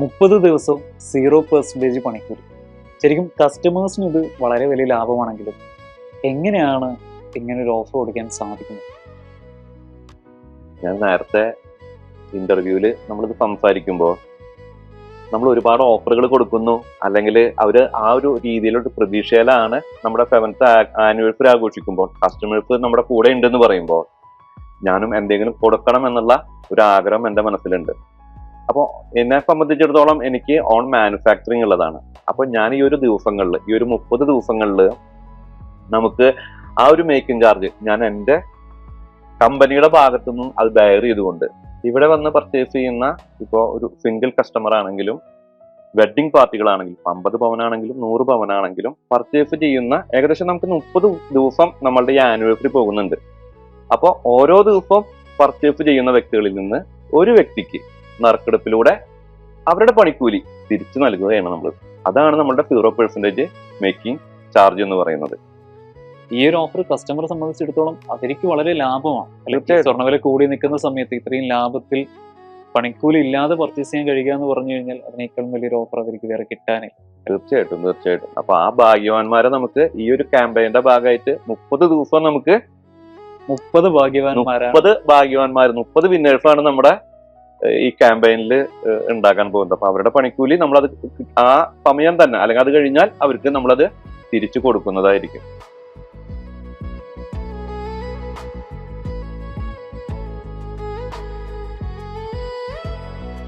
മുപ്പത് ദിവസവും zero percentage പണിക്കൂലി. ശരിക്കും കസ്റ്റമേഴ്സിന് ഇത് വളരെ വലിയ ലാഭമാണെങ്കിലും എങ്ങനെയാണ് ഇങ്ങനെ ഒരു ഓഫർ കൊടുക്കാൻ സാധിക്കുന്നത്? ഞാൻ നേരത്തെ ഇന്റർവ്യൂവിൽ നമ്മളിത് സംസാരിക്കുമ്പോൾ നമ്മൾ ഒരുപാട് ഓഫറുകൾ കൊടുക്കുന്നു. അല്ലെങ്കിൽ അവർ ആ ഒരു രീതിയിലോട്ട് പ്രതീക്ഷയിലാണ് നമ്മുടെ സെവൻത്ത് ആനിവേഴ്സറി ആഘോഷിക്കുമ്പോൾ കസ്റ്റമേഴ്സ് നമ്മുടെ കൂടെ ഉണ്ടെന്ന് പറയുമ്പോൾ ഞാനും എന്തെങ്കിലും കൊടുക്കണം എന്നുള്ള ഒരു ആഗ്രഹം എന്റെ മനസ്സിലുണ്ട്. അപ്പോൾ എന്നെ സംബന്ധിച്ചിടത്തോളം എനിക്ക് ഓൺ മാനുഫാക്ചറിങ് ഉള്ളതാണ്. അപ്പോൾ ഞാൻ ഈ ഒരു ദിവസങ്ങളിൽ ഈ ഒരു മുപ്പത് ദിവസങ്ങളിൽ നമുക്ക് ആ ഒരു മേക്കിംഗ് ചാർജ് ഞാൻ എന്റെ കമ്പനിയുടെ ഭാഗത്തു നിന്നും അത് ബയർ ചെയ്തുകൊണ്ട് ഇവിടെ വന്ന് പർച്ചേസ് ചെയ്യുന്ന ഇപ്പോൾ ഒരു സിംഗിൾ കസ്റ്റമർ ആണെങ്കിലും വെഡ്ഡിംഗ് പാർട്ടികളാണെങ്കിലും അമ്പത് പവനാണെങ്കിലും നൂറ് പവനാണെങ്കിലും പർച്ചേസ് ചെയ്യുന്ന ഏകദേശം നമുക്ക് മുപ്പത് ദിവസം നമ്മളുടെ ഈ ആനിവേഴ്സറി പോകുന്നുണ്ട്. അപ്പോൾ ഓരോ ദിവസവും പർച്ചേസ് ചെയ്യുന്ന വ്യക്തികളിൽ നിന്ന് ഒരു വ്യക്തിക്ക് നറുക്കെടുപ്പിലൂടെ അവരുടെ പണിക്കൂലി തിരിച്ചു നൽകുകയാണ് നമ്മൾ അതാണ് നമ്മളുടെ സീറോ പെർസെന്റേജ് മേക്കിംഗ് ചാർജ് എന്ന് പറയുന്നത്. ഈ ഒരു ഓഫർ കസ്റ്റമറെ സംബന്ധിച്ചിടത്തോളം അവർക്ക് വളരെ ലാഭമാണ്. അല്ലെങ്കിൽ. സ്വർണവില കൂടി നിൽക്കുന്ന സമയത്ത് ഇത്രയും ലാഭത്തിൽ പണിക്കൂലി ഇല്ലാതെ പർച്ചേസ് ചെയ്യാൻ കഴിയുക എന്ന് പറഞ്ഞു കഴിഞ്ഞാൽ അതിനേക്കാളും വലിയൊരു ഓഫർ അവർക്ക് വേറെ കിട്ടാനില്ല. തീർച്ചയായിട്ടും തീർച്ചയായിട്ടും. അപ്പൊ ആ ഭാഗ്യവാന്മാരെ നമുക്ക് ഈ ഒരു ക്യാമ്പയിന്റെ ഭാഗമായിട്ട് മുപ്പത് ദിവസം നമുക്ക് മുപ്പത് ഭാഗ്യവാന്മാരാണ്. മുപ്പത് ഭാഗ്യവാന്മാർ മുപ്പത് വിന്നേഴ്സാണ് നമ്മുടെ ഈ ക്യാമ്പയിനിൽ ഉണ്ടാക്കാൻ പോകുന്നത്. അപ്പൊ അവരുടെ പണിക്കൂലി നമ്മളത് ആ സമയം തന്നെ അല്ലെങ്കിൽ അത് കഴിഞ്ഞാൽ അവർക്ക് നമ്മളത് തിരിച്ചു കൊടുക്കുന്നതായിരിക്കും.